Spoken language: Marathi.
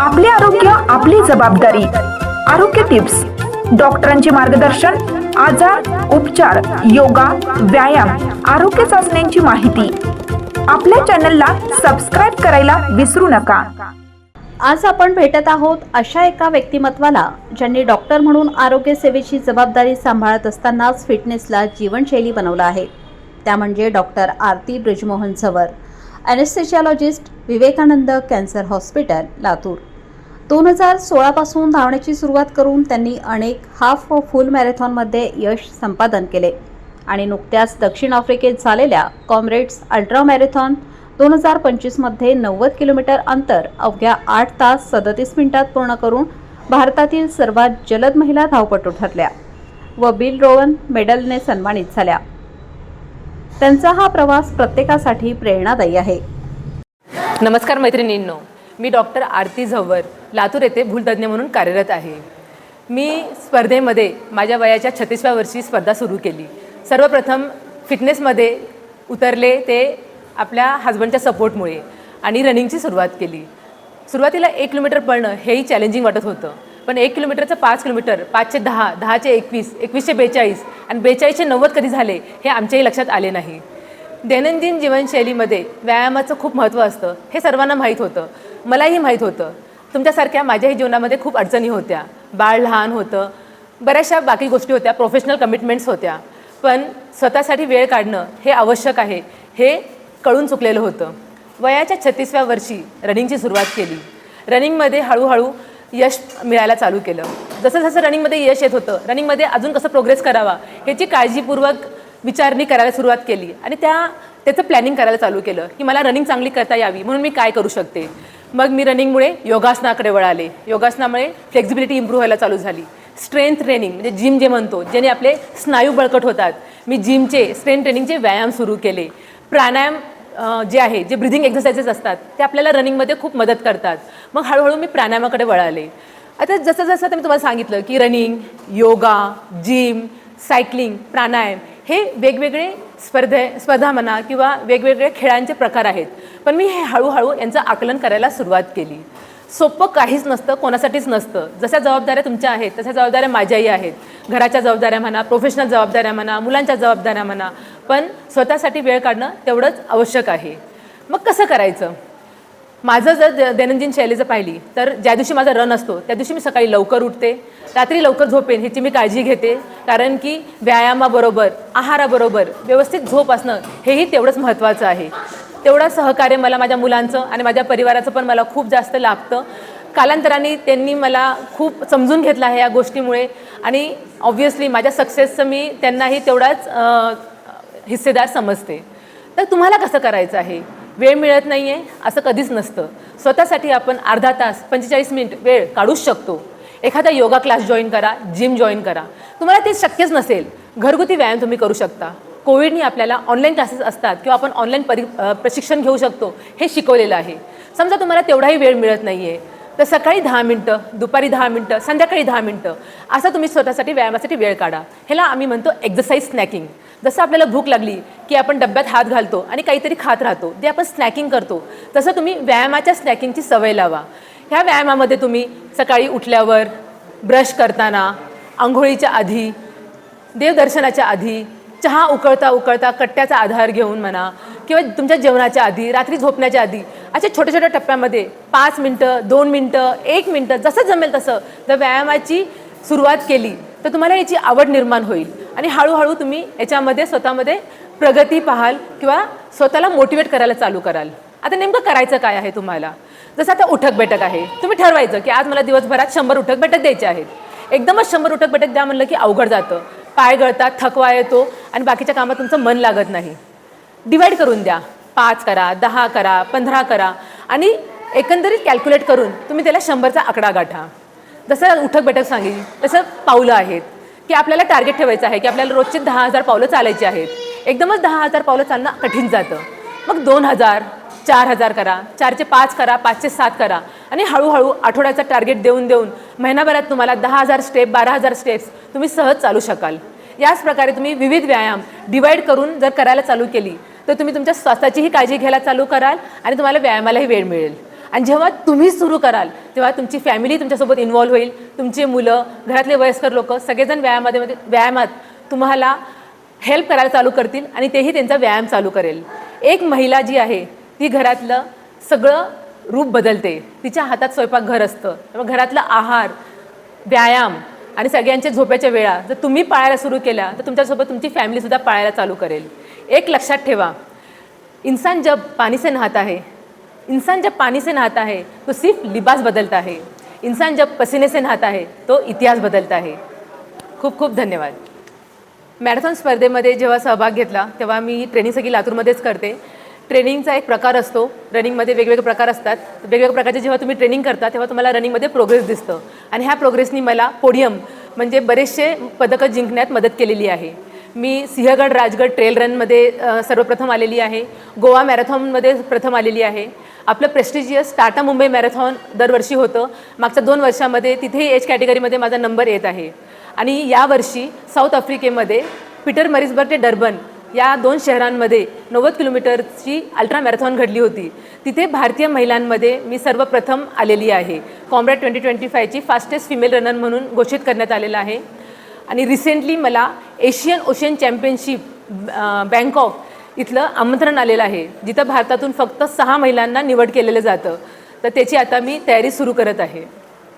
आपले आरोग्य आपली जबाबदारी. आरोग्य टिप्स. डॉक्टरांचे मार्गदर्शन आजार उपचार योगा व्यायाम आरोग्य चाचण्यांची माहिती. आपल्या चॅनलला सबस्क्राईब करायला विसरू नका. आज आपण भेटत आहोत अशा एका व्यक्तिमत्वाला ज्यांनी डॉक्टर म्हणून आरोग्य सेवेची जबाबदारी सांभाळत असतानाच फिटनेसला जीवनशैली बनवलं आहे. त्या म्हणजे doctor Aarti Brijmohan Zawar. Anesthesiologist Vivekanand cancer hospital Latur. दोन हजार सोळापासून धावण्याची सुरुवात करून त्यांनी अनेक हाफ व फुल मॅरेथॉनमध्ये यश संपादन केले. आणि नुकत्याच दक्षिण आफ्रिकेत झालेल्या कॉम्रेड्स अल्ट्रा मॅरेथॉन दोन हजार पंचवीसमध्ये नव्वद किलोमीटर अंतर अवघ्या आठ तास सदतीस मिनिटात पूर्ण करून भारतातील सर्वात जलद महिला धावपटू ठरल्या व बिल रोवन मेडलने सन्मानित झाल्या. त्यांचा हा प्रवास प्रत्येकासाठी प्रेरणादायी आहे. नमस्कार मैत्रिणींनो मी डॉक्टर आरती झव्वर लातूर येथे भूलतज्ञ म्हणून कार्यरत आहे. मी स्पर्धेमध्ये माझ्या वयाच्या छत्तीसव्या वर्षी स्पर्धा सुरू केली. सर्वप्रथम फिटनेसमध्ये उतरले ते आपल्या हजबंडच्या सपोर्टमुळे आणि रनिंगची सुरुवात केली. सुरुवातीला एक किलोमीटर पळणं हेही चॅलेंजिंग वाटत होतं. पण एक किलोमीटरचं पाच किलोमीटर पाचशे दहा दहाचे एकवीस एकवीसशे बेचाळीस आणि बेचाळीसशे नव्वद कधी झाले हे आमच्याही लक्षात आले नाही. दैनंदिन जीवनशैलीमध्ये व्यायामाचं खूप महत्त्व असतं हे सर्वांना माहीत होतं मलाही माहीत होतं. तुमच्यासारख्या माझ्याही जीवनामध्ये खूप अडचणी होत्या बाळ लहान होतं बऱ्याचशा बाकी गोष्टी होत्या प्रोफेशनल कमिटमेंट्स होत्या. पण स्वतःसाठी वेळ काढणं हे आवश्यक आहे हे कळून चुकलेलं होतं. वयाच्या छत्तीसव्या वर्षी रनिंगची सुरुवात केली. रनिंगमध्ये हळूहळू यश मिळायला चालू केलं. जसं जसं रनिंगमध्ये यश येत होतं रनिंगमध्ये अजून कसं प्रोग्रेस करावा ह्याची काळजीपूर्वक विचारणी करायला सुरुवात केली आणि त्या त्याचं प्लॅनिंग करायला चालू केलं की मला रनिंग चांगली करता यावी म्हणून मी काय करू शकते. मग मी रनिंगमुळे योगासनाकडे वळाले. योगासनामुळे फ्लेक्झिबिलिटी इम्प्रूव्ह व्हायला चालू झाली. स्ट्रेंथ ट्रेनिंग म्हणजे जिम जे म्हणतो ज्याने आपले स्नायू बळकट होतात. मी जिमचे स्ट्रेंथ ट्रेनिंगचे व्यायाम सुरू केले. प्राणायाम जे आहे जे ब्रिदिंग एक्सरसाइजेस असतात ते आपल्याला रनिंगमध्ये खूप मदत करतात. मग हळूहळू मी प्राणायामाकडे वळाले. आता जसं जसं आता मी तुम्हाला सांगितलं की running yoga gym cycling pranayama हे वेगवेगळे स्पर्धे स्पर्धा म्हणा किंवा वेगवेगळे खेळांचे प्रकार आहेत. पण मी हे हळूहळू यांचं आकलन करायला सुरुवात केली. सोपं काहीच नसतं कोणासाठीच नसतं. जशा जबाबदाऱ्या तुमच्या आहेत तशा जबाबदाऱ्या माझ्याही आहेत. घराच्या जबाबदाऱ्या म्हणा प्रोफेशनल जबाबदाऱ्या म्हणा मुलांच्या जबाबदाऱ्या म्हणा पण स्वतःसाठी वेळ काढणं तेवढंच आवश्यक आहे. मग कसं करायचं? माझं जर द- दैनंदिन शैली जर पाहिली तर ज्या दिवशी माझा रन असतो त्या दिवशी मी सकाळी लवकर उठते रात्री लवकर झोपेन ह्याची मी काळजी घेते. कारण की व्यायामाबरोबर आहाराबरोबर व्यवस्थित झोप असणं हेही तेवढंच महत्त्वाचं आहे. तेवढं सहकार्य मला माझ्या मुलांचं आणि माझ्या परिवाराचं पण मला खूप जास्त लाभतं. कालांतराने त्यांनी मला खूप समजून घेतलं आहे या गोष्टीमुळे. आणि ऑब्व्हियसली माझ्या सक्सेसचं मी त्यांनाही तेवढाच हिस्सेदार समजते. तर तुम्हाला कसं करायचं आहे? वेळ मिळत नाही आहे असं कधीच नसतं. स्वतःसाठी आपण अर्धा तास पंचेचाळीस मिनिट वेळ काढूच शकतो. एखादा योगा क्लास जॉईन करा जिम जॉईन करा. तुम्हाला ते शक्यच नसेल. घरगुती व्यायाम तुम्ही करू शकता. कोविडनी आपल्याला ऑनलाईन क्लासेस असतात किंवा आपण ऑनलाईन परि प्रशिक्षण घेऊ शकतो हे शिकवलेलं आहे. समजा तुम्हाला तेवढाही वेळ मिळत नाही आहे तर सकाळी दहा मिनटं दुपारी दहा मिनटं संध्याकाळी दहा मिनटं असं तुम्ही स्वतःसाठी व्यायामासाठी वेळ काढा. ह्याला आम्ही म्हणतो एक्झरसाईज स्नॅकिंग जसं आपल्याला भूक लागली की आपण डब्यात हात घालतो आणि काहीतरी खात राहतो ते आपण स्नॅकिंग करतो तसं तुम्ही व्यायामाच्या स्नॅकिंगची सवय लावा. ह्या व्यायामामध्ये तुम्ही सकाळी उठल्यावर ब्रश करताना आंघोळीच्या आधी देवदर्शनाच्या आधी चहा उकळता उकळता कट्ट्याचा आधार घेऊन म्हणा किंवा तुमच्या जेवणाच्या आधी रात्री झोपण्याच्या आधी अशा छोट्या छोट्या टप्प्यामध्ये पाच मिनटं दोन मिनटं एक मिनटं जसं जमेल तसं जर व्यायामाची सुरुवात केली तर तुम्हाला याची आवड निर्माण होईल. आणि हळूहळू तुम्ही याच्यामध्ये स्वतःमध्ये प्रगती पाहाल किंवा स्वतःला मोटिवेट करायला चालू कराल. आता नेमकं करायचं काय आहे तुम्हाला? जसं आता उठक बैठक आहे. तुम्ही ठरवायचं की आज मला दिवसभरात शंभर उठक बैठक द्यायचे आहेत. एकदमच शंभर उठक बैठक द्या म्हणलं की अवघड जातं. पाय गळतात थकवा येतो आणि बाकीच्या कामात तुमचं मन लागत नाही. डिवाईड करून द्या. पाच करा दहा करा पंधरा करा आणि एकंदरीत कॅल्क्युलेट करून तुम्ही त्याला शंभरचा आकडा गाठा. जसं उठक बैठक सांगितली तसं पावलं आहेत. की आपल्याला टार्गेट ठेवायचं आहे की आपल्याला रोजचे दहा हजार पावलं चालायची आहेत. एकदमच दहा हजार पावलं चालणं कठीण जातं. मग दोन हजार चार हजार करा चारचे पाच करा पाचशे सात करा. आणि हळूहळू आठवड्याचा टार्गेट देऊन देऊन महिनाभरात तुम्हाला दहा हजार स्टेप बारा हजार स्टेप्स तुम्ही सहज चालू शकाल. याच प्रकारे तुम्ही विविध व्यायाम डिवाईड करून जर करायला चालू केली तर तुम्ही तुमच्या स्वास्थ्याचीही काळजी घ्यायला चालू कराल आणि तुम्हाला व्यायामालाही वेळ मिळेल. आणि जेव्हा तुम्ही सुरू कराल तेव्हा तुमची फॅमिली तुमच्यासोबत इन्वॉल्व्ह होईल. तुमची मुलं घरातले वयस्कर लोक सगळेजण व्यायामामध्ये व्यायामात तुम्हाला हेल्प करायला चालू करतील आणि तेही त्यांचा व्यायाम चालू करेल. एक महिला जी आहे ती घरातलं सगळं रूप बदलते. तिच्या हातात स्वयंपाकघर असतं. त्यामुळे घरातला आहार व्यायाम आणि सगळ्यांच्या झोप्याच्या वेळा जर तुम्ही पाळायला सुरू केल्या तर तुमच्यासोबत तुमची फॅमिलीसुद्धा पाळायला चालू करेल. एक लक्षात ठेवा. इंसान जब पाणी से नहाता है इंसान जब पाणी से नहाता है तो सिर्फ लिबास बदलता है इंसान जब पसीने से नहाता है तो इतिहास बदलता है खूप खूप धन्यवाद. मॅरेथॉन स्पर्धेमध्ये जेव्हा सहभाग घेतला तेव्हा मी ट्रेनिंग सगळी लातूरमध्येच करते. ट्रेनिंगचा एक प्रकार असतो. रनिंगमध्ये वेगवेगळे प्रकार असतात. वेगवेगळ्या प्रकारचे जेव्हा तुम्ही ट्रेनिंग करता तेव्हा तुम्हाला रनिंगमध्ये प्रोग्रेस दिसतं. आणि ह्या प्रोग्रेसनी मला पोडियम म्हणजे बरेचसे पदकं जिंकण्यात मदत केलेली आहे. मी सिंहगड राजगड ट्रेल रनमध्ये सर्वप्रथम आलेली आहे. गोवा मॅरेथॉनमध्ये प्रथम आलेली आहे. आपलं प्रेस्टिजियस टाटा मुंबई मॅरेथॉन दरवर्षी होतं. मागच्या दोन वर्षामध्ये तिथेही एज कॅटेगरीमध्ये माझा नंबर येत आहे. आणि यावर्षी साऊथ आफ्रिकेमध्ये पीटर मरिसबर्ग ते डर्बन या दोन शहरांमध्ये नव्वद किलोमीटरची अल्ट्रा मॅरेथॉन घडली होती. तिथे भारतीय महिलांमध्ये मी सर्वप्रथम आलेली आहे. कॉम्रॅड ट्वेंटी ट्वेंटी फायची फास्टेस्ट फिमेल रनर म्हणून घोषित करण्यात आलेलं आहे. आणि रिसेंटली मला एशियन ओशियन चॅम्पियनशिप बँकॉक इथलं आमंत्रण आलेलं आहे. जिथं भारतातून फक्त सहा महिलांना निवड केलेलं जातं. तर त्याची आता मी तयारी सुरू करत आहे.